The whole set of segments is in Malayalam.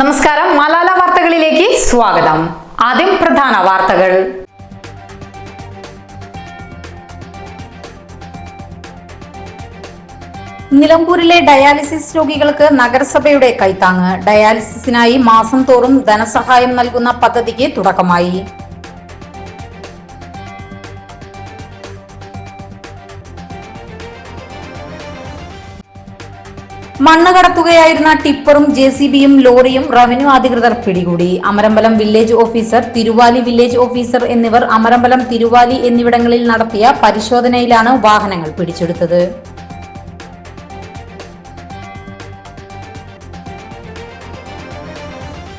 നമസ്കാരം. മലാല വാർത്തകളിലേക്ക് സ്വാഗതം. ആദ്യം പ്രധാന വാർത്തകൾ. നിലമ്പൂരിലെ ഡയാലിസിസ് രോഗികൾക്ക് നഗരസഭയുടെ കൈത്താങ്ങ്. ഡയാലിസിസിനായി മാസം തോറും ധനസഹായം നൽകുന്ന പദ്ധതിക്ക് തുടക്കമായി. മണ്ണ് കടത്തുകയായിരുന്ന ടിപ്പറും ജെ സി ബിയും ലോറിയും റവന്യൂ അധികൃതർ പിടികൂടി. Amarambalam village officer Thiruvali village officer എന്നിവർ അമരമ്പലം തിരുവാലി എന്നിവിടങ്ങളിൽ നടത്തിയ പരിശോധനയിലാണ് വാഹനങ്ങൾ പിടിച്ചെടുത്തത്.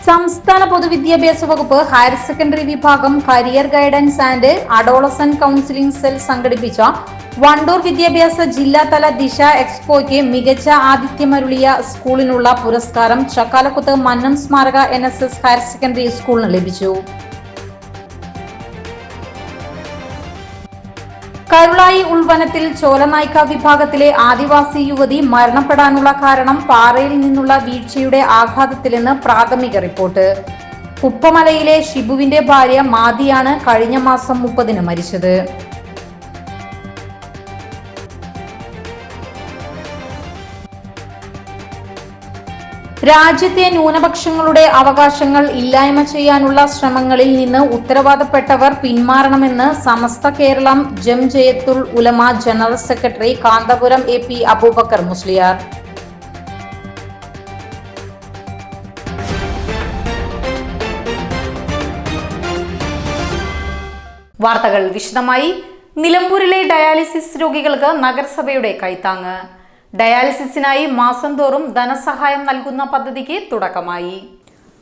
സംസ്ഥാന പൊതുവിദ്യാഭ്യാസ വകുപ്പ് ഹയർ സെക്കൻഡറി വിഭാഗം career guidance and adolescent counselling cell സംഘടിപ്പിച്ച വണ്ടൂർ വിദ്യാഭ്യാസ ജില്ലാതല ദിശ എക്സ്പോയ്ക്ക് മികച്ച ആതിഥ്യമരുളിയ സ്കൂളിനുള്ള പുരസ്കാരം ചക്കാലക്കുത്ത് മന്നം സ്മാരക N S S higher secondary സ്കൂളിന് ലഭിച്ചു. കരുളായി ഉൾവനത്തിൽ ചോലനായ്ക്ക വിഭാഗത്തിലെ ആദിവാസി യുവതി മരണപ്പെടാനുള്ള കാരണം പാറയിൽ നിന്നുള്ള വീഴ്ചയുടെ ആഘാതത്തിലെന്ന് പ്രാഥമിക റിപ്പോർട്ട്. കുപ്പമലയിലെ ഷിബുവിന്റെ ഭാര്യ മാതിയാണ് കഴിഞ്ഞ മാസം മുപ്പതിന് മരിച്ചത്. രാജ്യത്തെ ന്യൂനപക്ഷങ്ങളുടെ അവകാശങ്ങൾ ഇല്ലായ്മ ചെയ്യാനുള്ള ശ്രമങ്ങളിൽ നിന്ന് ഉത്തരവാദപ്പെട്ടവർ പിന്മാറണമെന്ന് Samastha Keralam Jamiyyathul Ulama general secretary Kanthapuram A P Aboobacker Musliyar. വാർത്തകൾ വിശദമായി. നിലമ്പൂരിലെ ഡയാലിസിസ് രോഗികൾക്ക് നഗരസഭയുടെ കൈത്താങ്ങ്. ഡയാലിസിസിനായി മാസം തോറും ധനസഹായം നൽകുന്ന പദ്ധതിക്ക് തുടക്കമായി.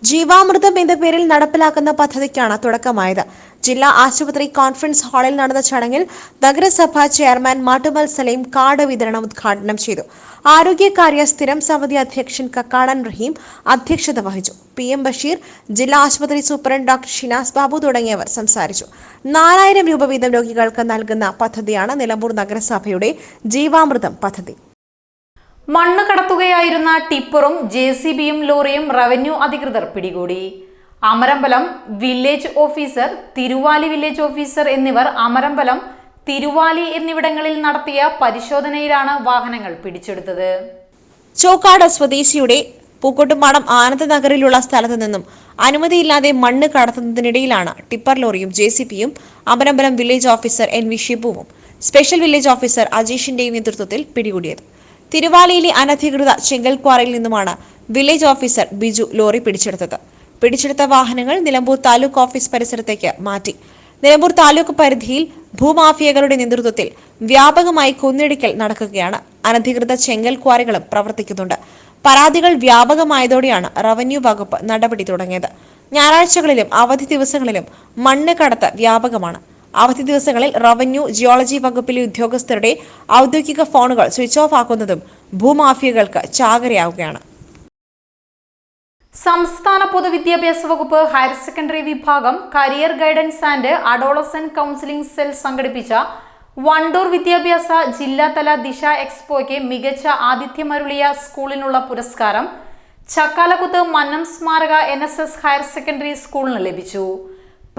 ജീവാമൃതം എന്ന പേരിൽ നടപ്പിലാക്കുന്ന പദ്ധതിക്കാണ് തുടക്കമായത്. ജില്ലാ ആശുപത്രി കോൺഫറൻസ് ഹാളിൽ നടന്ന ചടങ്ങിൽ നഗരസഭാ ചെയർമാൻ മാട്ടുമൽ സലീം കാർഡ് വിതരണം ഉദ്ഘാടനം ചെയ്തു. ആരോഗ്യകാര്യ സ്ഥിരം സമിതി അധ്യക്ഷൻ കക്കാടൻ റഹീം അധ്യക്ഷത വഹിച്ചു. പി എം ബഷീർ ജില്ലാ ആശുപത്രി സൂപ്രണ്ട് ഡോക്ടർ ഷിനാസ് ബാബു തുടങ്ങിയവർ സംസാരിച്ചു. നാലായിരം രൂപ വീതം രോഗികൾക്ക് നൽകുന്ന പദ്ധതിയാണ് നിലമ്പൂർ നഗരസഭയുടെ ജീവാമൃതം പദ്ധതി. മണ്ണ് കടത്തുകയായിരുന്ന ടിപ്പറും ജെ സി ബിയും ലോറിയും റവന്യൂ അധികൃതർ പിടികൂടി. Amarambalam village officer Thiruvali village officer എന്നിവർ അമരമ്പലം തിരുവാലി എന്നിവിടങ്ങളിൽ നടത്തിയ പരിശോധനയിലാണ് വാഹനങ്ങൾ പിടിച്ചെടുത്തത്. ചോക്കാട് സ്വദേശിയുടെ പൂക്കോട്ടുംപാടം ആനന്ദനഗറിലുള്ള സ്ഥലത്തു നിന്നും അനുമതിയില്ലാതെ മണ്ണ് കടത്തുന്നതിനിടയിലാണ് ടിപ്പർ ലോറിയും ജെ സി പിയും Amarambalam village officer N V ഷിബുവും special village officer അജീഷിന്റെയും നേതൃത്വത്തിൽ പിടികൂടിയത്. തിരുവാലിയിലെ അനധികൃത ചെങ്കൽക്വാറയിൽ നിന്നുമാണ് വില്ലേജ് ഓഫീസർ ബിജു ലോറി പിടിച്ചെടുത്തത്. പിടിച്ചെടുത്ത വാഹനങ്ങൾ നിലമ്പൂർ താലൂക്ക് ഓഫീസ് പരിസരത്തേക്ക് മാറ്റി. നിലമ്പൂർ താലൂക്ക് പരിധിയിൽ ഭൂമാഫിയകളുടെ നേതൃത്വത്തിൽ വ്യാപകമായി കുന്നിടിക്കൽ നടക്കുകയാണ്. അനധികൃത ചെങ്കൽ ക്വാറികളും പ്രവർത്തിക്കുന്നുണ്ട്. പരാതികൾ വ്യാപകമായതോടെയാണ് റവന്യൂ വകുപ്പ് നടപടി തുടങ്ങിയത്. ഞായറാഴ്ചകളിലും അവധി ദിവസങ്ങളിലും മണ്ണ് കടത്ത് വ്യാപകമാണ്. അവധി ദിവസങ്ങളിൽ റവന്യൂ ജിയോളജി വകുപ്പിലെ ഉദ്യോഗസ്ഥരുടെ ഔദ്യോഗിക ഫോണുകൾ സ്വിച്ച് ഓഫ് ആക്കുന്നതും ഭൂമാഫിയകൾക്ക് ചാകരയാവുകയാണ്. സംസ്ഥാന പൊതുവിദ്യാഭ്യാസ വകുപ്പ് ഹയർ സെക്കൻഡറി വിഭാഗം career guidance and adolescent counselling cell സംഘടിപ്പിച്ച വണ്ടൂർ വിദ്യാഭ്യാസ ജില്ലാതല ദിശ എക്സ്പോയ്ക്ക് മികച്ച ആതിഥ്യമരുളിയ സ്കൂളിനുള്ള പുരസ്കാരം ചക്കാലക്കുത്ത് മന്നം സ്മാരക എൻ ഹയർ സെക്കൻഡറി സ്കൂളിന് ലഭിച്ചു.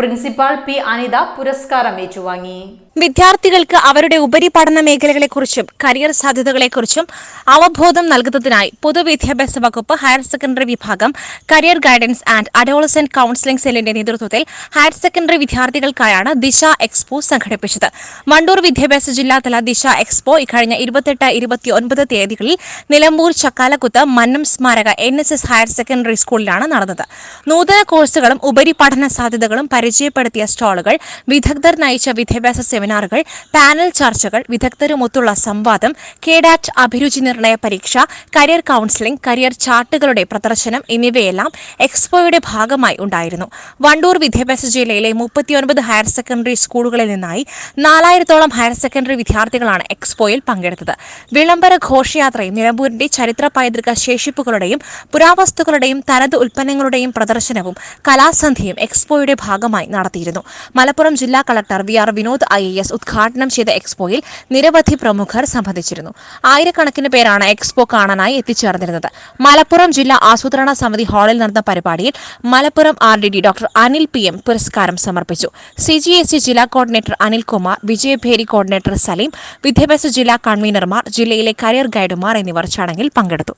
പ്രിൻസിപ്പാൾ പി അനിത പുരസ്കാരം ഏറ്റുവാങ്ങി. വിദ്യാർത്ഥികൾക്ക് അവരുടെ ഉപരിപഠന മേഖലകളെക്കുറിച്ചും കരിയർ സാധ്യതകളെക്കുറിച്ചും അവബോധം നൽകുന്നതിനായി പൊതുവിദ്യാഭ്യാസ വകുപ്പ് ഹയർ സെക്കൻഡറി വിഭാഗം career guidance and adolescent counselling സെല്ലിന്റെ നേതൃത്വത്തിൽ ഹയർ സെക്കൻഡറി വിദ്യാർത്ഥികൾക്കായാണ് ദിശ എക്സ്പോ സംഘടിപ്പിച്ചത്. മണ്ടൂർ വിദ്യാഭ്യാസ ജില്ലാതല ദിശ എക്സ്പോ ഇക്കഴിഞ്ഞ ഇരുപത്തെട്ട് ഇരുപത്തിയൊൻപത് തീയതികളിൽ നിലമ്പൂർ ചക്കാലക്കുത്ത് മന്നം സ്മാരക N S S higher secondary സ്കൂളിലാണ് നടന്നത്. നൂതന കോഴ്സുകളും ഉപരിപഠന സാധ്യതകളും പരിചയപ്പെടുത്തിയ സ്റ്റാളുകൾ വിദഗ്ധർ നയിച്ച വിദ്യാഭ്യാസ സെമിനാറുകൾ പാനൽ ചർച്ചകൾ വിദഗ്ധരുമൊത്തുള്ള സംവാദം കേഡാറ്റ് അഭിരുചി നിർണയ പരീക്ഷ കരിയർ കൌൺസിലിംഗ് കരിയർ ചാർട്ടുകളുടെ പ്രദർശനം എന്നിവയെല്ലാം എക്സ്പോയുടെ ഭാഗമായി ഉണ്ടായിരുന്നു. വണ്ടൂർ വിദ്യാഭ്യാസ ജില്ലയിലെ മുപ്പത്തിയൊൻപത് ഹയർ സെക്കൻഡറി സ്കൂളുകളിൽ നിന്നായി നാലായിരത്തോളം ഹയർ സെക്കൻഡറി വിദ്യാർത്ഥികളാണ് എക്സ്പോയിൽ പങ്കെടുത്തത്. വിളംബര ഘോഷയാത്രയും നിലമ്പൂരിന്റെ ചരിത്ര പൈതൃക ശേഷിപ്പുകളുടെയും പുരാവസ്തുക്കളുടെയും തനത് ഉൽപ്പന്നങ്ങളുടെയും പ്രദർശനവും കലാസന്ധിയും എക്സ്പോയുടെ ഭാഗമായി നടത്തിയിരുന്നു. മലപ്പുറം ജില്ലാ collector V R Vinod I. S ഉദ്ഘാടനം ചെയ്ത എക്സ്പോയിൽ നിരവധി പ്രമുഖർ സംബന്ധിച്ചിരുന്നു. ആയിരക്കണക്കിന് പേരാണ് എക്സ്പോ കാണാനായി എത്തിച്ചേർന്നിരുന്നത്. മലപ്പുറം ജില്ലാ ആസൂത്രണ സമിതി ഹാളിൽ നടന്ന പരിപാടിയിൽ Malappuram R D D doctor Anil P M പുരസ്കാരം സമർപ്പിച്ചു. സി ജി എസ് സി ജില്ലാ കോർഡിനേറ്റർ അനിൽകുമാർ വിജയഭേരി കോർഡിനേറ്റർ സലീം വിദ്യാഭ്യാസ ജില്ലാ കൺവീനർമാർ ജില്ലയിലെ കരിയർ ഗൈഡുമാർ എന്നിവർ ചടങ്ങിൽ പങ്കെടുത്തു.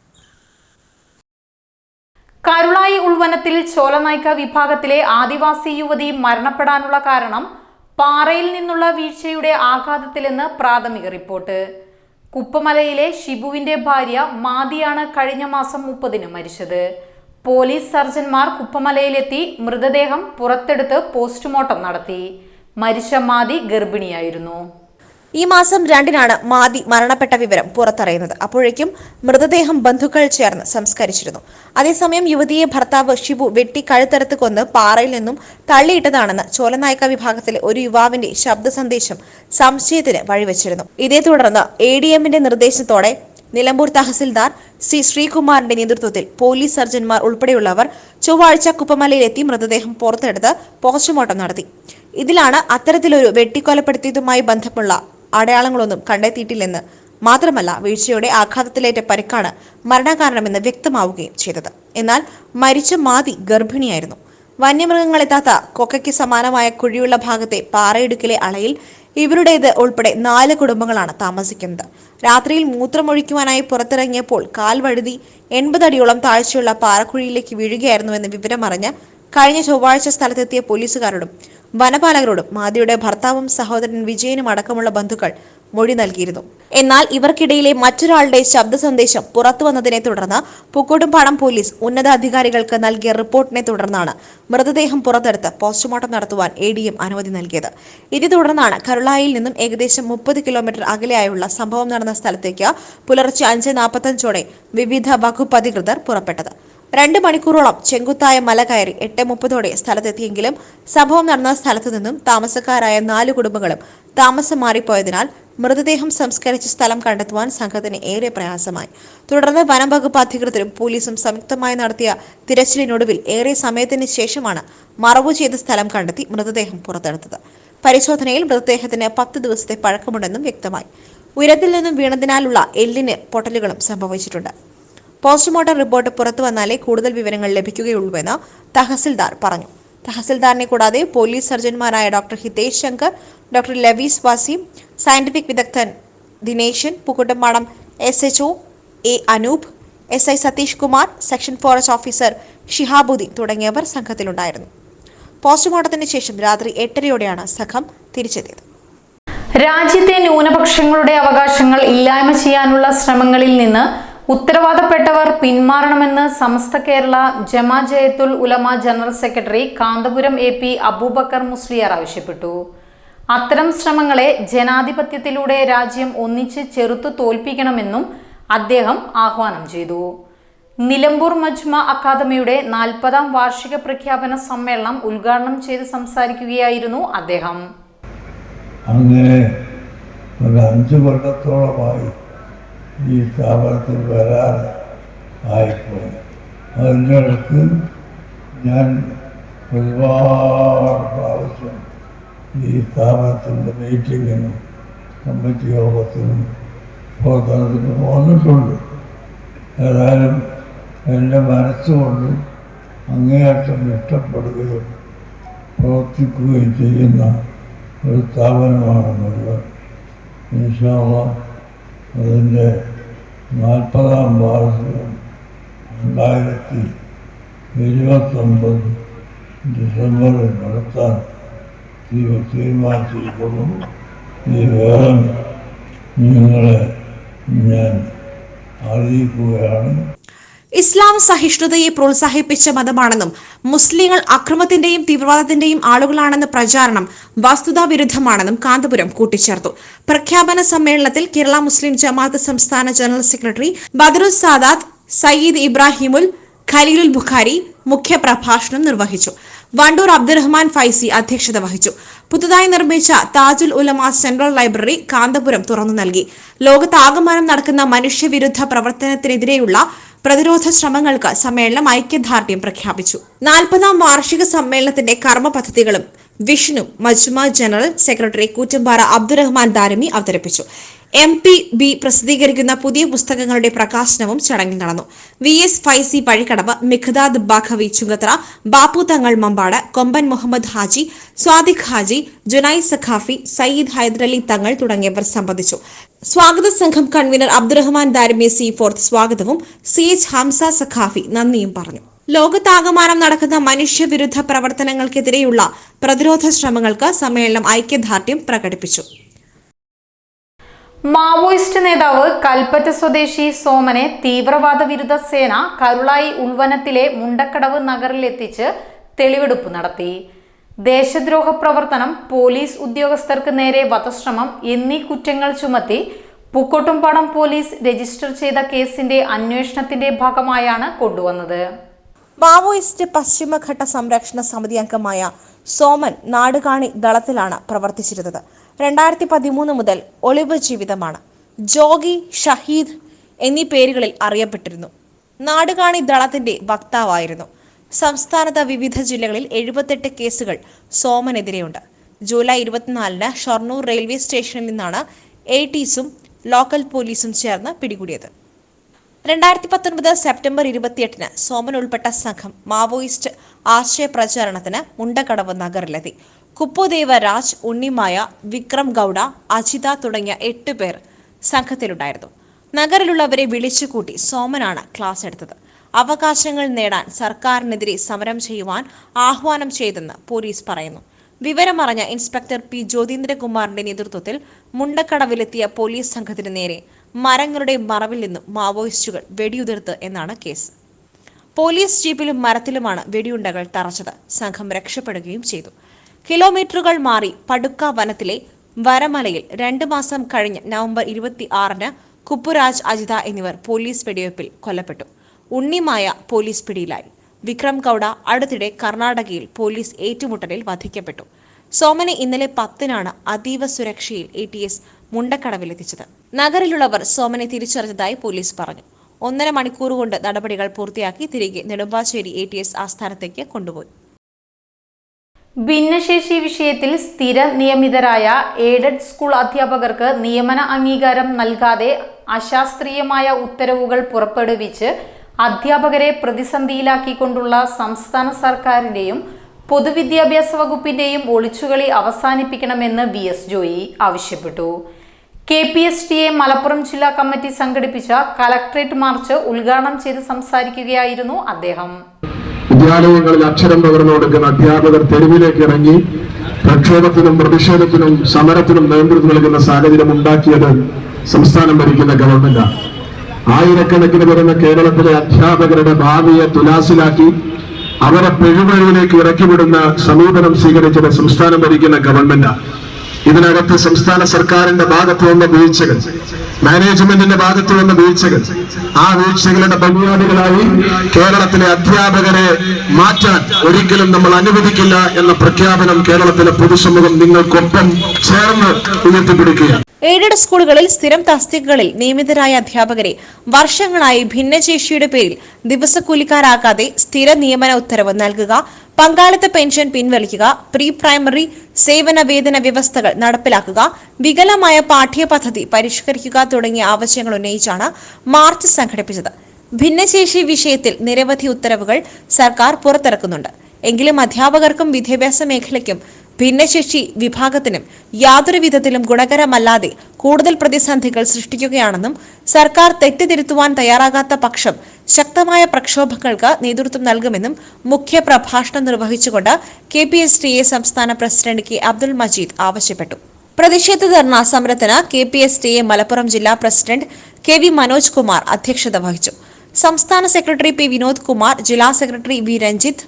കരുളായി ഉൾവനത്തിൽ ചോലനായ്ക്ക വിഭാഗത്തിലെ ആദിവാസി യുവതി മരണപ്പെടാനുള്ള കാരണം പാറയിൽ നിന്നുള്ള വീഴ്ചയുടെ ആഘാതത്തിലെന്ന് പ്രാഥമിക റിപ്പോർട്ട്. കുപ്പമലയിലെ ഷിബുവിന്റെ ഭാര്യ മാതിയാണ് കഴിഞ്ഞ മാസം മുപ്പതിന് മരിച്ചത്. പോലീസ് സർജൻമാർ കുപ്പമലയിലെത്തി മൃതദേഹം പുറത്തെടുത്ത് പോസ്റ്റ്മോർട്ടം നടത്തി. മരിച്ച മാതി ഗർഭിണിയായിരുന്നു. ഈ മാസം രണ്ടിനാണ് മാതി മരണപ്പെട്ട വിവരം പുറത്തറിയുന്നത്. അപ്പോഴേക്കും മൃതദേഹം ബന്ധുക്കൾ ചേർന്ന് സംസ്കരിച്ചിരുന്നു. അതേസമയം യുവതിയെ ഭർത്താവ് ഷിബു വെട്ടി കഴുത്തറുത്ത് കൊന്ന് പാറയിൽ നിന്നും തള്ളിയിട്ടതാണെന്ന് ചോലനായക വിഭാഗത്തിലെ ഒരു യുവാവിന്റെ ശബ്ദ സന്ദേശം സംശയത്തിന് വഴിവെച്ചിരുന്നു. ഇതേ തുടർന്ന് എ ഡി എമ്മിന്റെ നിർദ്ദേശത്തോടെ നിലമ്പൂർ തഹസിൽദാർ സി ശ്രീകുമാറിന്റെ നേതൃത്വത്തിൽ പോലീസ് സർജന്മാർ ഉൾപ്പെടെയുള്ളവർ ചൊവ്വാഴ്ച കുപ്പമലയിലെത്തി മൃതദേഹം പുറത്തെടുത്ത് പോസ്റ്റ്മോർട്ടം നടത്തി. ഇതിലാണ് അത്തരത്തിലൊരു വെട്ടിക്കൊലപ്പെടുത്തിയതുമായി ബന്ധമുള്ള അടയാളങ്ങളൊന്നും കണ്ടെത്തിയിട്ടില്ലെന്ന് മാത്രമല്ല വീഴ്ചയുടെ ആഘാതത്തിലേറ്റ പരിക്കാണ് മരണകാരണമെന്ന് വ്യക്തമാവുകയും ചെയ്തത്. എന്നാൽ മരിച്ച മാതി ഗർഭിണിയായിരുന്നു. വന്യമൃഗങ്ങളെത്താത്ത കൊക്കയ്ക്ക് സമാനമായ കുഴിയുള്ള ഭാഗത്തെ പാറയിടുക്കിലെ അളയിൽ ഇവരുടേത് ഉൾപ്പെടെ നാല് കുടുംബങ്ങളാണ് താമസിക്കുന്നത്. രാത്രിയിൽ മൂത്രമൊഴിക്കുവാനായി പുറത്തിറങ്ങിയപ്പോൾ കാൽ വഴുതി എൺപതടിയോളം താഴ്ചയുള്ള പാറക്കുഴിയിലേക്ക് വീഴുകയായിരുന്നുവെന്ന് വിവരമറിഞ്ഞ് കഴിഞ്ഞ ചൊവ്വാഴ്ച സ്ഥലത്തെത്തിയ പോലീസുകാരോടും വനപാലകരോടും മാതിയുടെ ഭർത്താവും സഹോദരൻ വിജയനും അടക്കമുള്ള ബന്ധുക്കൾ മൊഴി നൽകിയിരുന്നു. എന്നാൽ ഇവർക്കിടയിലെ മറ്റൊരാളുടെ ശബ്ദ സന്ദേശം പുറത്തു വന്നതിനെ തുടർന്ന് പൂക്കോട്ടുംപാടം പോലീസ് ഉന്നതാധികാരികൾക്ക് നൽകിയ റിപ്പോർട്ടിനെ തുടർന്നാണ് മൃതദേഹം പുറത്തെടുത്ത് പോസ്റ്റ്മോർട്ടം നടത്തുവാൻ എ ഡി എം അനുമതി നൽകിയത്. ഇതേ തുടർന്നാണ് കരുളായിൽ നിന്നും ഏകദേശം മുപ്പത് കിലോമീറ്റർ അകലെയായുള്ള സംഭവം നടന്ന സ്ഥലത്തേക്ക് പുലർച്ചെ അഞ്ച് നാൽപ്പത്തഞ്ചോടെ വിവിധ വകുപ്പ് അധികൃതർ പുറപ്പെട്ടത്. രണ്ട് മണിക്കൂറോളം ചെങ്കുത്തായ മല കയറി എട്ട് മുപ്പതോടെ സ്ഥലത്തെത്തിയെങ്കിലും സംഭവം നടന്ന സ്ഥലത്തു നിന്നും താമസക്കാരായ നാല് കുടുംബങ്ങളും താമസം മാറിപ്പോയതിനാൽ മൃതദേഹം സംസ്കരിച്ച സ്ഥലം കണ്ടെത്തുവാൻ സംഘത്തിന് ഏറെ പ്രയാസമായി. തുടർന്ന് വനം വകുപ്പ് അധികൃതരും പോലീസും സംയുക്തമായി നടത്തിയ തിരച്ചിലിനൊടുവിൽ ഏറെ സമയത്തിന് ശേഷമാണ് മറവു ചെയ്ത സ്ഥലം കണ്ടെത്തി മൃതദേഹം പുറത്തെടുത്തത്. പരിശോധനയിൽ മൃതദേഹത്തിന് പത്ത് ദിവസത്തെ പഴക്കമുണ്ടെന്നും വ്യക്തമായി. ഉയരത്തിൽ നിന്നും വീണതിനാലുള്ള എല്ലിന് പൊട്ടലുകളും സംഭവിച്ചിട്ടുണ്ട്. പോസ്റ്റ്മോർട്ടം റിപ്പോർട്ട് പുറത്തു വന്നാലേ കൂടുതൽ വിവരങ്ങൾ ലഭിക്കുകയുള്ളൂവെന്ന് തഹസിൽദാർ പറഞ്ഞു. തഹസിൽദാറിനെ കൂടാതെ police സർജൻമാരായ doctor Hitesh Shankar doctor Lavees Wasim scientific വിദഗ്ധൻ Dineshan Pukkuttampadam S H O A Anoop S I Satheesh Kumar section forest officer Shihabuddeen തുടങ്ങിയവർ സംഘത്തിലുണ്ടായിരുന്നു. പോസ്റ്റ്മോർട്ടത്തിന് ശേഷം രാത്രി എട്ടരയോടെയാണ് സംഘം തിരിച്ചെത്തിയത്. രാജ്യത്തെ ന്യൂനപക്ഷങ്ങളുടെ അവകാശങ്ങൾ ഇല്ലായ്മ ചെയ്യാനുള്ള ശ്രമങ്ങളിൽ നിന്ന് ഉത്തരവാദപ്പെട്ടവർ പിന്മാറണമെന്ന് Samastha Kerala Jamiyyathul Ulama general secretary Kanthapuram A P Aboobacker Musliyar ആവശ്യപ്പെട്ടു. അത്തരം ശ്രമങ്ങളെ ജനാധിപത്യത്തിലൂടെ രാജ്യം ഒന്നിച്ച് ചെറുത്തു തോൽപ്പിക്കണമെന്നും അദ്ദേഹം ആഹ്വാനം ചെയ്തു. നിലമ്പൂർ മജ്മ അക്കാദമിയുടെ നാൽപ്പതാം വാർഷിക പ്രഖ്യാപന സമ്മേളനം ഉദ്ഘാടനം ചെയ്ത് സംസാരിക്കുകയായിരുന്നു അദ്ദേഹം. അങ്ങനെ ഒരു അഞ്ച് കൊല്ലത്തോളമായി ഈ സ്ഥാപനത്തിൽ വരാതെ ആയിപ്പോയി. അതിനടുത്ത് ഞാൻ ഒരുപാട് പ്രാവശ്യം ഈ സ്ഥാപനത്തിന്റെ മീറ്റിങ്ങിനും കമ്മിറ്റി യോഗത്തിനും പ്രവർത്തനത്തിനും വന്നിട്ടുണ്ട്. ഏതായാലും എന്റെ മനസ്സുകൊണ്ട് അങ്ങേയറ്റം ഇഷ്ടപ്പെടുകയും പ്രവർത്തിക്കുകയും ചെയ്യുന്ന ഒരു സ്ഥാപനമാണെന്നുള്ളത് ഇൻഷാള്ള അതിന്റെ നാൽപ്പതാം വാർഷികം രണ്ടായിരത്തി ഇരുപത്തൊമ്പത് ഡിസംബറിൽ നടത്താൻ തീ- തീരുമാനിച്ചിരിക്കുന്നു. ഈ വിവരം നിങ്ങളെ ഞാൻ അറിയിക്കുകയാണ്. ഇസ്ലാം സഹിഷ്ണുതയെ പ്രോത്സാഹിപ്പിച്ച മതമാണെന്നും മുസ്ലിങ്ങൾ അക്രമത്തിന്റെയും തീവ്രവാദത്തിന്റെയും ആളുകളാണെന്ന പ്രചാരണം വസ്തുതാ വിരുദ്ധമാണെന്നും കാന്തപുരം കൂട്ടിച്ചേർത്തു. പ്രഖ്യാപന സമ്മേളനത്തിൽ കേരള മുസ്ലിം ജമാഅത്ത് സംസ്ഥാന ജനറൽ സെക്രട്ടറി ബദറുൽ സാദാത്ത് സയ്യിദ് ഇബ്രാഹിമുൽ ഖലീലുൽ ബുഖാരി മുഖ്യപ്രഭാഷണം നിർവഹിച്ചു. വണ്ടൂർ അബ്ദുറഹ്മാൻ ഫൈസി അധ്യക്ഷത വഹിച്ചു. പുതുതായി നിർമ്മിച്ച താജുൽ ഉലമ സെൻട്രൽ ലൈബ്രറി കാന്തപുരം തുറന്നു നൽകി. ലോകത്താകമാനം നടക്കുന്ന മനുഷ്യവിരുദ്ധ പ്രവർത്തനത്തിനെതിരെയുള്ള പ്രതിരോധ ശ്രമങ്ങൾക്ക് സമ്മേളനം ഐക്യദാർഢ്യം പ്രഖ്യാപിച്ചു. നാൽപ്പതാം വാർഷിക സമ്മേളനത്തിന്റെ കർമ്മ പദ്ധതികളും വിഷ്ണു മജ്മ ജനറൽ സെക്രട്ടറി കൂറ്റമ്പാറ അബ്ദുറഹ്മാൻ ദാരമി അവതരിപ്പിച്ചു. എം പി ബി പ്രസിദ്ധീകരിക്കുന്ന പുതിയ പുസ്തകങ്ങളുടെ പ്രകാശനവും ചടങ്ങിൽ നടന്നു. വി എസ് ഫൈസി പഴിക്കടവ് മിഖ്ദാദ് ബാഖവി ചുങ്കത്ര ബാപ്പു തങ്ങൾ മമ്പാട് കൊമ്പൻ മുഹമ്മദ് ഹാജി സ്വാദിഖ് ഹാജി ജുനൈ സഖാഫി സയ്യിദ് ഹൈദരലി തങ്ങൾ തുടങ്ങിയവർ സംബന്ധിച്ചു. സ്വാഗത സംഘം കൺവീനർ അബ്ദുറഹ്മാൻ ദാരിമി സി ഫോർത്ത് സ്വാഗതവും സി എച്ച് ഹംസ സഖാഫി നന്ദിയും പറഞ്ഞു. ലോകത്താകമാനം നടക്കുന്ന മനുഷ്യവിരുദ്ധ പ്രവർത്തനങ്ങൾക്കെതിരെയുള്ള പ്രതിരോധ ശ്രമങ്ങൾക്ക് സമ്മേളനം ഐക്യദാർഢ്യം പ്രകടിപ്പിച്ചു. മാവോയിസ്റ്റ് നേതാവ് കൽപ്പറ്റ സ്വദേശി സോമനെ തീവ്രവാദ വിരുദ്ധ സേന കരുളായി ഉൾവനത്തിലെ മുണ്ടക്കടവ് നഗറിലെത്തിച്ച് തെളിവെടുപ്പ് നടത്തി. ദേശദ്രോഹ പ്രവർത്തനം പോലീസ് ഉദ്യോഗസ്ഥർക്ക് നേരെ വധശ്രമം എന്നീ കുറ്റങ്ങൾ ചുമത്തി പൂക്കോട്ടുംപാടം പോലീസ് രജിസ്റ്റർ ചെയ്ത കേസിന്റെ അന്വേഷണത്തിന്റെ ഭാഗമായാണ് കൊണ്ടുവന്നത്. മാവോയിസ്റ്റ് പശ്ചിമഘട്ട സംരക്ഷണ സമിതി അംഗമായ സോമൻ നാടുകാണി ദളത്തിലാണ് പ്രവർത്തിച്ചിരുന്നത്. രണ്ടായിരത്തി പതിമൂന്ന് മുതൽ ഒളിവ് ജീവിതമാണ്. ജോഗി ഷഹീദ് എന്നീ പേരുകളിൽ അറിയപ്പെട്ടിരുന്നു. നാടുകാണി ദളത്തിന്റെ വക്താവായിരുന്നു. സംസ്ഥാനത്ത് വിവിധ ജില്ലകളിൽ എഴുപത്തെട്ട് കേസുകൾ സോമനെതിരെയുണ്ട്. ജൂലൈ ഇരുപത്തിനാലിന് ഷൊർണൂർ റെയിൽവേ സ്റ്റേഷനിൽ നിന്നാണ് എ ടീസും ലോക്കൽ പോലീസും ചേർന്ന് പിടികൂടിയത്. രണ്ടായിരത്തി പത്തൊൻപത് സെപ്റ്റംബർ ഇരുപത്തിയെട്ടിന് സോമൻ ഉൾപ്പെട്ട സംഘം മാവോയിസ്റ്റ് ആശയ പ്രചാരണത്തിന് മുണ്ടക്കടവ് നഗറിലെത്തി. കുപ്പുദേവ രാജ് ഉണ്ണിമായ വിക്രം ഗൗഡ അജിത തുടങ്ങിയ എട്ട് പേർ സംഘത്തിലുണ്ടായിരുന്നു. നഗരിലുള്ളവരെ വിളിച്ചുകൂട്ടി സോമനാണ് ക്ലാസ് എടുത്തത്. അവകാശങ്ങൾ നേടാൻ സർക്കാരിനെതിരെ സമരം ചെയ്യുവാൻ ആഹ്വാനം ചെയ്തെന്ന് പോലീസ് പറയുന്നു. വിവരമറിഞ്ഞ ഇൻസ്പെക്ടർ പി. ജ്യോതീന്ദ്രകുമാറിന്റെ നേതൃത്വത്തിൽ മുണ്ടക്കടവിലെത്തിയ പോലീസ് സംഘത്തിന് നേരെ മരങ്ങളുടെ മറവിൽ നിന്നും മാവോയിസ്റ്റുകൾ വെടിയുതിർത്ത് എന്നാണ് കേസ്. പോലീസ് ജീപ്പിലും മരത്തിലുമാണ് വെടിയുണ്ടകൾ തറച്ചത്. സംഘം രക്ഷപ്പെടുകയും ചെയ്തു. കിലോമീറ്ററുകൾ മാറി പടുക്ക വനത്തിലെ വരമലയിൽ രണ്ട് മാസം കഴിഞ്ഞ് നവംബർ ഇരുപത്തി ആറിന് കുപ്പുരാജ് അജിത എന്നിവർ പോലീസ് വെടിവയ്പിൽ കൊല്ലപ്പെട്ടു. ഉണ്ണിമായ പോലീസ് പിടിയിലായി. വിക്രം ഗൌഡ അടുത്തിടെ കർണാടകയിൽ പോലീസ് ഏറ്റുമുട്ടലിൽ വധിക്കപ്പെട്ടു. സോമനെ ഇന്നലെ പത്തിനാണ് അതീവ സുരക്ഷയിൽ എ ടി എസ് മുണ്ടക്കടവിലെത്തിച്ചത്. നഗരിലുള്ളവർ സോമനെ തിരിച്ചറിഞ്ഞതായി പോലീസ് പറഞ്ഞു. ഒന്നര മണിക്കൂർ കൊണ്ട് നടപടികൾ പൂർത്തിയാക്കി തിരികെ നെടുമ്പാശ്ശേരി എ ടി എസ് ആസ്ഥാനത്തേക്ക് കൊണ്ടുപോയി. ഭിന്നശേഷി വിഷയത്തിൽ സ്ഥിര നിയമിതരായ എയ്ഡഡ് സ്കൂൾ അധ്യാപകർക്ക് നിയമന അംഗീകാരം നൽകാതെ അശാസ്ത്രീയമായ ഉത്തരവുകൾ പുറപ്പെടുവിച്ച് അധ്യാപകരെ പ്രതിസന്ധിയിലാക്കിക്കൊണ്ടുള്ള സംസ്ഥാന സർക്കാരിന്റെയും പൊതുവിദ്യാഭ്യാസ വകുപ്പിന്റെയും ഒളിച്ചുകളി അവസാനിപ്പിക്കണമെന്ന് വി എസ് ജോയി ആവശ്യപ്പെട്ടു. K P S T A Malappuram ജില്ലാ കമ്മിറ്റി സംഘടിപ്പിച്ച കലക്ട്രേറ്റ് മാർച്ച് ഉദ്ഘാടനം ചെയ്ത് സംസാരിക്കുകയായിരുന്നു അദ്ദേഹം. വിദ്യാലയങ്ങളിൽ അക്ഷരം പകർന്നു കൊടുക്കുന്ന അധ്യാപകർ തെരുവിലേക്ക് ഇറങ്ങി പ്രക്ഷോഭത്തിനും പ്രതിഷേധത്തിനും സമരത്തിനും നേതൃത്വം നൽകുന്ന സാഹചര്യം ഉണ്ടാക്കിയത് സംസ്ഥാനം ഭരിക്കുന്ന ഗവൺമെന്റാണ് ആയിരക്കണക്കിന് വരുന്ന കേരളത്തിലെ അധ്യാപകരുടെ ഭാവിയെ തുലാസിലാക്കി അവരെ പെരുവഴിയിലേക്ക് ഇറക്കിവിടുന്ന സമീപനം സ്വീകരിച്ചത് സംസ്ഥാനം ഭരിക്കുന്ന ഗവൺമെന്റാണ് ഇതിനകത്ത് സംസ്ഥാന സർക്കാരിന്റെ ഭാഗത്ത് വന്ന വീഴ്ചകൾ മാനേജ്മെന്റിന്റെ ഭാഗത്ത് വന്ന വീഴ്ചകൾ ആ വീഴ്ചകളുടെ ബനിയാദികളായി കേരളത്തിലെ അധ്യാപകരെ മാറ്റാൻ ഒരിക്കലും നമ്മൾ അനുവദിക്കില്ല എന്ന പ്രഖ്യാപനം കേരളത്തിലെ പൊതുസമൂഹം നിങ്ങൾക്കൊപ്പം ചേർന്ന് ഉയർത്തിപ്പിടിക്കുകയാണ്. എയ്ഡഡ് സ്കൂളുകളിൽ സ്ഥിരം തസ്തികകളിൽ നിയമിതരായ അധ്യാപകരെ വർഷങ്ങളായി ഭിന്നശേഷിയുടെ പേരിൽ ദിവസക്കൂലിക്കാരാക്കാതെ സ്ഥിര നിയമന ഉത്തരവ് നൽകുക പങ്കാളിത്ത പെൻഷൻ പിൻവലിക്കുക പ്രീ പ്രൈമറി സേവന വേതന വ്യവസ്ഥകൾ നടപ്പിലാക്കുക വികലമായ പാഠ്യപദ്ധതി പരിഷ്കരിക്കുക തുടങ്ങിയ ആവശ്യങ്ങൾ ഉന്നയിച്ചാണ് മാർച്ച് സംഘടിപ്പിച്ചത്. ഭിന്നശേഷി വിഷയത്തിൽ നിരവധി ഉത്തരവുകൾ സർക്കാർ പുറത്തിറക്കുന്നുണ്ട്. എങ്കിലും അധ്യാപകർക്കും വിദ്യാഭ്യാസ മേഖലയ്ക്കും ഭിന്നശേഷി വിഭാഗത്തിനും യാതൊരു വിധത്തിലും ഗുണകരമല്ലാതെ കൂടുതൽ പ്രതിസന്ധികൾ സൃഷ്ടിക്കുകയാണെന്നും സർക്കാർ തെറ്റിതിരുത്തുവാൻ തയ്യാറാകാത്ത പക്ഷം ശക്തമായ പ്രക്ഷോഭങ്ങൾക്ക് നേതൃത്വം നൽകുമെന്നും മുഖ്യ പ്രഭാഷണം നിർവഹിച്ചുകൊണ്ട് K P S T A സംസ്ഥാന പ്രസിഡന്റ് കെ അബ്ദുൽ മജീദ് ആവശ്യപ്പെട്ടു. പ്രതിഷേധ ധർണ സമരത്തിന് K P S T A Malappuram ജില്ലാ president K V Manoj Kumar അധ്യക്ഷത വഹിച്ചു. സംസ്ഥാന സെക്രട്ടറി പി വിനോദ് കുമാർ ജില്ലാ സെക്രട്ടറി വി രഞ്ജിത്ത്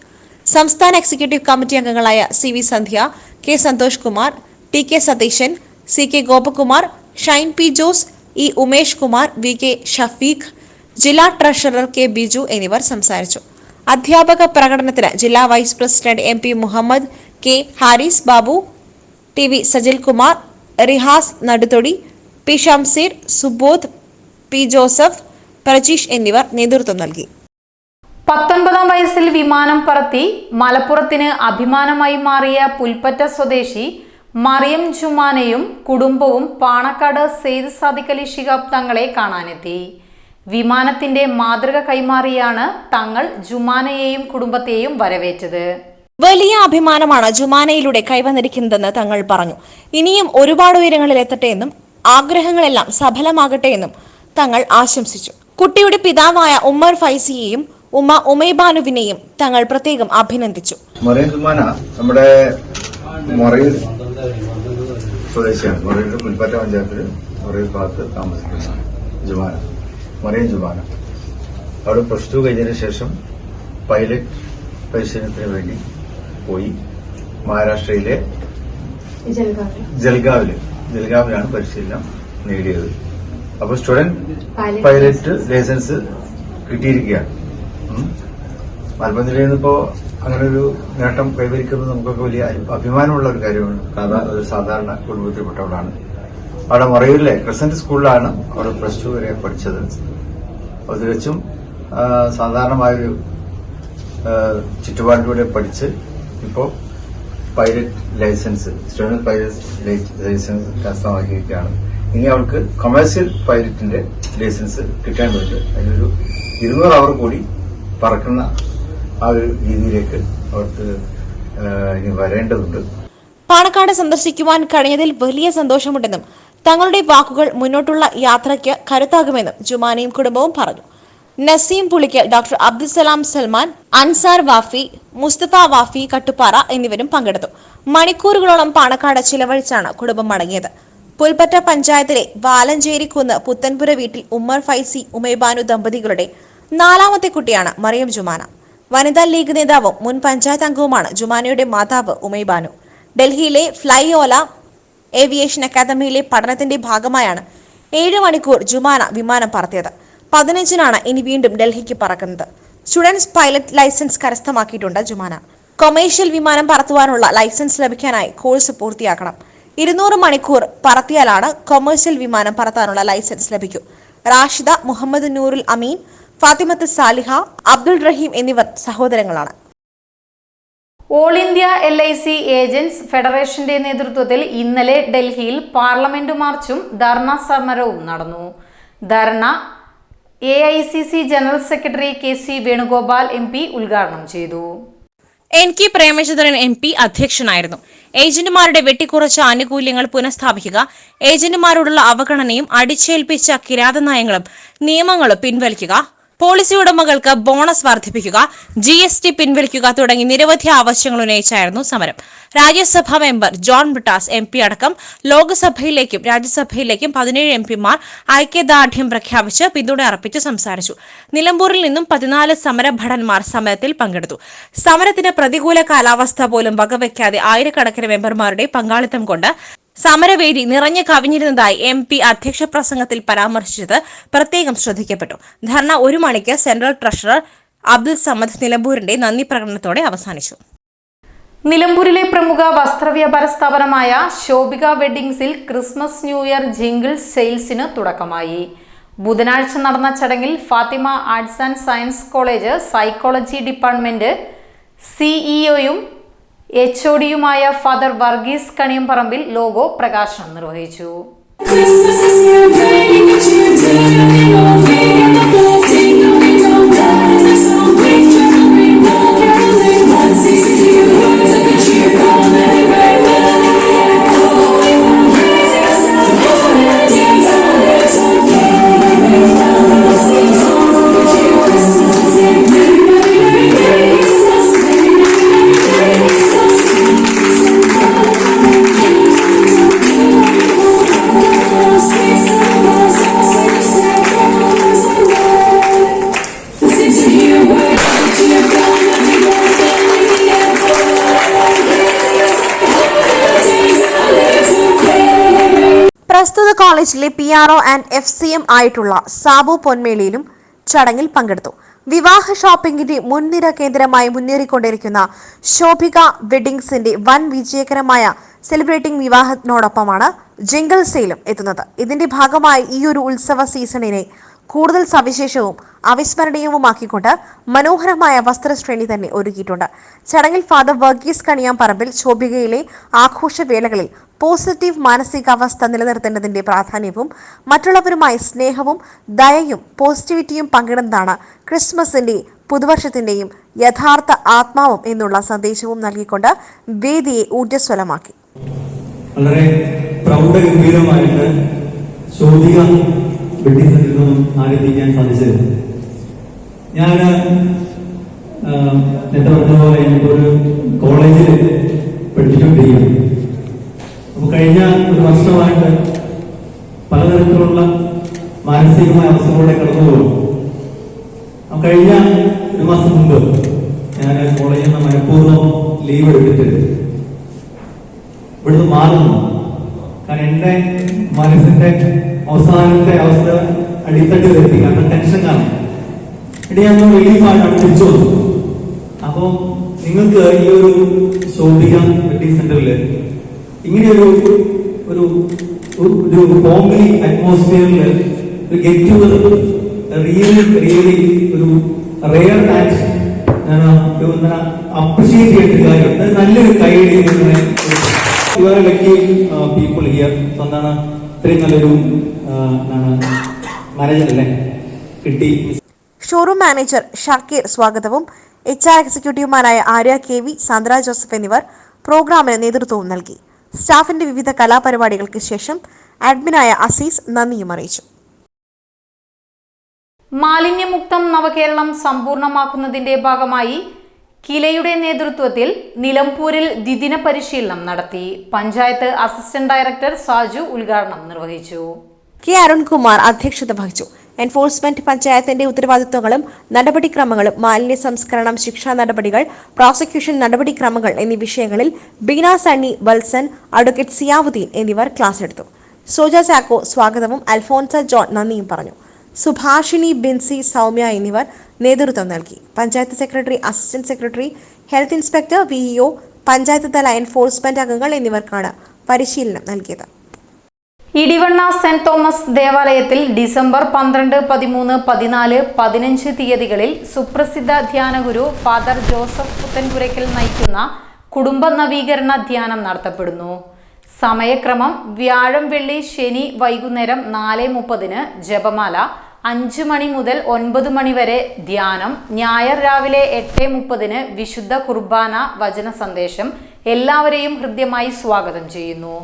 സംസ്ഥാന എക്സിക്യൂട്ടീവ് കമ്മിറ്റി അംഗങ്ങളായ C V Sandhya K Santhosh Kumar T K Satheesan C K Gopakumar Shine P Jose E Umesh Kumar V K Shafeeq ജില്ലാ ട്രഷറർ കെ ബിജു എന്നിവർ സംസാരിച്ചു. അധ്യാപക പ്രകടനത്തിന് ജില്ലാ vice president M P Muhammad K Haris Babu T V Sajil Kumar Rihas Naduthodi P Shamseer Subodh P Joseph Prajeesh എന്നിവർ നേതൃത്വം നൽകി. പത്തൊൻപതാം വയസ്സിൽ വിമാനം പറത്തി മലപ്പുറത്തിന് അഭിമാനമായി മാറിയ പുൽപ്പറ്റ സ്വദേശി മറിയം ജുമാനയും കുടുംബവും പാണക്കാട് സെയ്ദ് സാദിഖ് അലി ശിഹാബ് തങ്ങളെ കാണാനെത്തി. വിമാനത്തിന്റെ മാതൃക കൈമാറിയാണ് തങ്ങൾ ജുമാനയെയും കുടുംബത്തെയും വരവേറ്റത്. വലിയ അഭിമാനമാണ് ജുമാനയിലൂടെ കൈവന്നിരിക്കുന്നതെന്ന് തങ്ങൾ പറഞ്ഞു. ഇനിയും ഒരുപാട് ഉയരങ്ങളിൽ എത്തട്ടെ എന്നും ആഗ്രഹങ്ങളെല്ലാം സഫലമാകട്ടെ എന്നും തങ്ങൾ ആശംസിച്ചു. കുട്ടിയുടെ പിതാവായ ഉമ്മർ ഫൈസിയെയും ഉമ്മ ഉമൈബാനുവിനെയും തങ്ങൾ പ്രത്യേകം അഭിനന്ദിച്ചു. നമ്മുടെ സ്വദേശിയാണ്. പഞ്ചായത്തിൽ ഭാഗത്ത് ജുമാന ജുമാന. അവിടെ പ്ലസ് ടു കഴിഞ്ഞതിന് ശേഷം പൈലറ്റ് പരിശീലനത്തിന് വേണ്ടി പോയി മഹാരാഷ്ട്രയിലെ ജൽഗാവിൽ. ജൽഗാവിലാണ് പരിശീലനം നേടിയത്. അപ്പോൾ സ്റ്റുഡന്റ് പൈലറ്റ് ലൈസൻസ് കിട്ടിയിരിക്കുകയാണ്. മലപ്പുറം അങ്ങനെ ഒരു നേട്ടം കൈവരിക്കുന്നത് നമുക്കൊക്കെ വലിയ അഭിമാനമുള്ള ഒരു കാര്യമാണ്. കാരണം ഒരു സാധാരണ കുടുംബത്തിൽപ്പെട്ടവളാണ് അവിടെ മറയൂരിലെ ക്രിസന്റ് സ്കൂളിലാണ് അവിടെ പ്ലസ് ടു വരെ പഠിച്ചത്. അത് തികച്ചും സാധാരണമായൊരു ചുറ്റുപാടിലൂടെ പഠിച്ച് ഇപ്പോൾ pilot licence student pilot licence കരസ്ഥമാക്കിയിരിക്കുകയാണ്. ഇനി അവൾക്ക് കൊമേഴ്സ്യൽ പൈലറ്റിന്റെ ലൈസൻസ് കിട്ടേണ്ടതുണ്ട് അതിനൊരു ഇരുന്നൂറ് അവർ കൂടി പറക്കുന്ന ആ ഒരു രീതിയിലേക്ക് അവർക്ക് ഇനി വരേണ്ടതുണ്ട്. പാണക്കാട് സന്ദർശിക്കുവാൻ കഴിഞ്ഞതിൽ വലിയ സന്തോഷമുണ്ടെന്നും തങ്ങളുടെ വാക്കുകൾ മുന്നോട്ടുള്ള യാത്രയ്ക്ക് കരുത്താകുമെന്നും ജുമാനയും കുടുംബവും പറഞ്ഞു. നസീം പുളിക്കൽ ഡോക്ടർ അബ്ദുസലാം സൽമാൻ അൻസാർ വാഫി മുസ്തഫ വാഫി കട്ടുപ്പാറ എന്നിവരും പങ്കെടുത്തു. മണിക്കൂറുകളോളം പാണക്കാട് ചിലവഴിച്ചാണ് കുടുംബം മടങ്ങിയത്. പുൽപ്പറ്റ പഞ്ചായത്തിലെ വാലഞ്ചേരിക്കുന്ന് പുത്തൻപുര വീട്ടിൽ ഉമ്മർ ഫൈസി ഉമൈബാനു ദമ്പതികളുടെ നാലാമത്തെ കുട്ടിയാണ് മറിയം ജുമാന. വനിതാ ലീഗ് നേതാവും മുൻ പഞ്ചായത്ത് അംഗവുമാണ് ജുമാനയുടെ മാതാവ് ഉമൈബാനു ഡൽഹിയിലെ ഫ്ലൈ ഓല ഏവിയേഷൻ അക്കാദമിയിലെ പഠനത്തിന്റെ ഭാഗമായാണ് ഏഴ് മണിക്കൂർ ജുമാന വിമാനം പറത്തിയത്. പതിനഞ്ചിനാണ് ഇനി വീണ്ടും ഡൽഹിക്ക് പറക്കുന്നത്. സ്റ്റുഡൻസ് പൈലറ്റ് ലൈസൻസ് കരസ്ഥമാക്കിയിട്ടുണ്ട് ജുമാന. കൊമേഴ്ഷ്യൽ വിമാനം പറത്തുവാനുള്ള ലൈസൻസ് ലഭിക്കാനായി കോഴ്സ് പൂർത്തിയാക്കണം. ഇരുന്നൂറ് മണിക്കൂർ പറത്തിയാലാണ് കൊമേഴ്ഷ്യൽ വിമാനം പറത്താനുള്ള ലൈസൻസ് ലഭിക്കൂ. റാഷിദ മുഹമ്മദ് നൂറുൽ അമീൻ ഫാത്തിമത്ത് സാലിഹ അബ്ദുൾ റഹീം എന്നിവർ സഹോദരങ്ങളാണ്. All India L I C agents ഫെഡറേഷന്റെ നേതൃത്വത്തിൽ ഇന്നലെ ഡൽഹിയിൽ പാർലമെന്റ് മാർച്ചും ധർണ സമരവും നടന്നു. Dharna A I C C general secretary K C Venugopal M P ഉദ്ഘാടനം ചെയ്തു. N K Premachandran M P അധ്യക്ഷനായിരുന്നു. ഏജന്റുമാരുടെ വെട്ടിക്കുറച്ച ആനുകൂല്യങ്ങൾ പുനഃസ്ഥാപിക്കുക ഏജന്റുമാരോടുള്ള അവഗണനയും അടിച്ചേൽപ്പിച്ച കിരാത നയങ്ങളും നിയമങ്ങളും പിൻവലിക്കുക പോളിസി ഉടമകൾക്ക് ബോണസ് വർദ്ധിപ്പിക്കുക ജി എസ് ടി പിൻവലിക്കുക തുടങ്ങി നിരവധി ആവശ്യങ്ങൾ ഉന്നയിച്ചായിരുന്നു സമരം. രാജ്യസഭാ member John Brittas M P അടക്കം ലോക്സഭയിലേക്കും രാജ്യസഭയിലേക്കും പതിനേഴ് എം പിമാർ ഐക്യദാർഢ്യം പ്രഖ്യാപിച്ച് പിന്തുണ അർപ്പിച്ച് സംസാരിച്ചു. നിലമ്പൂരിൽ നിന്നും പതിനാല് സമരഭടന്മാർ സമരത്തിൽ പങ്കെടുത്തു. സമരത്തിന് പ്രതികൂല കാലാവസ്ഥ പോലും വകവയ്ക്കാതെ ആയിരക്കണക്കിന് മെമ്പർമാരുടെ പങ്കാളിത്തം കൊണ്ട് സമരവേദി നിറഞ്ഞു കവിഞ്ഞിരുന്നതായി എം പി അധ്യക്ഷ പ്രസംഗത്തിൽ പരാമർശിച്ചത് പ്രത്യേകം ശ്രദ്ധിക്കപ്പെട്ടു. ധർണ ഒരു മണിക്ക് സെൻട്രൽ ട്രഷറർ അബ്ദുൽ സമദ് നിലമ്പൂരിന്റെ നന്ദി പ്രകടനത്തോടെ അവസാനിച്ചു. നിലമ്പൂരിലെ പ്രമുഖ വസ്ത്രവ്യാപാര സ്ഥാപനമായ ശോഭിക വെഡിങ്സിൽ ക്രിസ്മസ് ന്യൂ ഇയർ ജിംഗിൾ സെയിൽസിന് തുടക്കമായി. ബുധനാഴ്ച നടന്ന ചടങ്ങിൽ Fathima arts and science college psychology department സിഇഒയും H O ഡിയുമായ ഫാദർ വർഗീസ് കണിയംപറമ്പിൽ ലോഗോ പ്രകാശനം നിർവഹിച്ചു. പ്രസ്തുത കോളേജിലെ P R O and F C M ആയിട്ടുള്ള സാബു പൊന്മേളിയിലും ചടങ്ങിൽ പങ്കെടുത്തു. വിവാഹ ഷോപ്പിംഗിന്റെ മുൻനിര കേന്ദ്രമായി മുന്നേറിക്കൊണ്ടിരിക്കുന്ന ശോഭിക വെഡിങ്സിന്റെ വൻ വിജയകരമായ സെലിബ്രേറ്റിംഗ് വിവാഹത്തിനോടൊപ്പമാണ് ജിംഗിൾ സെയിലും എത്തുന്നത്. ഇതിന്റെ ഭാഗമായി ഈ ഒരു ഉത്സവ സീസണിനെ കൂടുതൽ സവിശേഷവും അവിസ്മരണീയവുമാക്കിക്കൊണ്ട് മനോഹരമായ വസ്ത്രശ്രേണി തന്നെ ഒരുക്കിയിട്ടുണ്ട്. ചടങ്ങിൽ ഫാദർ വർഗീസ് കണിയാം പറമ്പിൽ ശോഭികയിലെ ആഘോഷവേളകളിൽ പോസിറ്റീവ് മാനസികാവസ്ഥ നിലനിർത്തേണ്ടതിന്റെ പ്രാധാന്യവും മറ്റുള്ളവരുമായി സ്നേഹവും ദയയും പോസിറ്റിവിറ്റിയും പങ്കിടുന്നതാണ് ക്രിസ്മസിന്റെ പുതുവർഷത്തിന്റെയും യഥാർത്ഥ ആത്മാവും എന്നുള്ള സന്ദേശവും നൽകിക്കൊണ്ട് വേദിയെ ഊർജസ്വലമാക്കി. വളരെ പ്രൗഢഗംഭീരമായിട്ട് ശോഭിക സെന്ററിൽ നിന്നും ആരംഭിക്കാൻ സാധിച്ചത്. ഞാൻ നേരത്തെ പറഞ്ഞ പോലെ ഞാനിപ്പോൾ ഒരു കോളേജിൽ പഠിച്ചുകൊണ്ടിരിക്കുകയാണ് അപ്പോൾ കഴിഞ്ഞ ഒരു വർഷമായിട്ട് പലതരത്തിലുള്ള മാനസികമായ അവസ്ഥകളിലൂടെ കടന്നു പോകും കഴിഞ്ഞ ഒരു മാസം മുമ്പ് ഞാൻ കോളേജിൽ നിന്ന് മനഃപൂർവം ലീവ് എടുത്തിട്ട് ഇവിടുന്ന് മാറുന്നു. കാരണം എന്റെ മനസ്സിന്റെ അവസാനത്തെ അവസ്ഥ അടിത്തട്ട് വരുത്തി കാരണം ടെൻഷൻ കാരണം എടി ഞാൻ റിലീഫായിട്ട് തിരിച്ചു വന്നു. അപ്പം നിങ്ങൾക്ക് ഈ ഒരു ശോഭിക വെഡിങ് സെന്ററിൽ ഇങ്ങനെയൊരു ഒരു ഒരു- ഹോംലി അറ്റ്മോസ്ഫിയറിൽ ഒരു ഗെറ്റ് റിയലി റിയലി ഒരു റെയർ ആക്ട് ഞാൻ അപ്രിഷിയേറ്റ് ചെയ്യേണ്ട കാര്യം. നല്ലൊരു കൈയടി you are lucky people here എന്താണ് ഇത്രയും നല്ലൊരു മാനേജർ അല്ലേ? കിട്ടി. ഷോറൂം മാനേജർ ഷാക്കീർ സ്വാഗതവും. H R എക്സിക്യൂട്ടീവുമാരായ Arya K V Sandra Joseph എന്നിവർ പ്രോഗ്രാമിന് നേതൃത്വവും നൽകി. സ്റ്റാഫിന്റെ വിവിധ കലാപരിപാടികൾക്ക് ശേഷം അഡ്മിനായ അസീസ് നന്ദിയും അറിയിച്ചു. മാലിന്യമുക്തം നവകേരളം സമ്പൂർണമാക്കുന്നതിന്റെ ഭാഗമായി കിലയുടെ നേതൃത്വത്തിൽ നിലമ്പൂരിൽ ദ്വിദിന പരിശീലനം നടത്തി. പഞ്ചായത്ത് അസിസ്റ്റന്റ് ഡയറക്ടർ സാജു ഉദ്ഘാടനം നിർവഹിച്ചു. കെ അരുൺകുമാർ അധ്യക്ഷത വഹിച്ചു. എൻഫോഴ്സ്മെന്റ് പഞ്ചായത്തിന്റെ ഉത്തരവാദിത്വങ്ങളും നടപടിക്രമങ്ങളും മാലിന്യ സംസ്കരണം ശിക്ഷാ നടപടികൾ പ്രോസിക്യൂഷൻ നടപടിക്രമങ്ങൾ എന്നീ വിഷയങ്ങളിൽ ബീന സണ്ണി വത്സൻ അഡ്വക്കേറ്റ് സിയാവുദ്ദീൻ എന്നിവർ ക്ലാസ് എടുത്തു സോജ ചാക്കോ സ്വാഗതവും അൽഫോൻസ ജോൺ നന്ദിയും പറഞ്ഞു. സുഭാഷിണി ബിൻസി സൗമ്യ എന്നിവർ നേതൃത്വം നൽകി. Panchayat secretary assistant secretary health inspector VEO panchayat തല എൻഫോഴ്സ്മെന്റ് അംഗങ്ങൾ എന്നിവർക്കാണ് പരിശീലനം നൽകിയത്. ഇടിവണ്ണ സെന്റ് തോമസ് ദേവാലയത്തിൽ ഡിസംബർ പന്ത്രണ്ട് പതിമൂന്ന് പതിനാല് പതിനഞ്ച് തീയതികളിൽ സുപ്രസിദ്ധ ധ്യാനഗുരു ഫാദർ ജോസഫ് പുത്തൻപുരയ്ക്കൽ നയിക്കുന്ന കുടുംബ നവീകരണ ധ്യാനം നടത്തപ്പെടുന്നു. സമയക്രമം വ്യാഴം വെള്ളി ശനി വൈകുന്നേരം നാല് മുപ്പതിന് ജപമാല അഞ്ചു മണി മുതൽ ഒൻപത് മണി വരെ ധ്യാനം. ഞായർ രാവിലെ എട്ട് മുപ്പതിന് വിശുദ്ധ കുർബാന വചന സന്ദേശം. എല്ലാവരെയും ഹൃദ്യമായി സ്വാഗതം ചെയ്യുന്നു.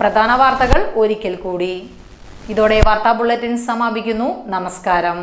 പ്രധാന വാർത്തകൾ ഒരിക്കൽ കൂടി. ഇതോടെ വാർത്താ ബുള്ളറ്റിൻ സമാപിക്കുന്നു. നമസ്കാരം.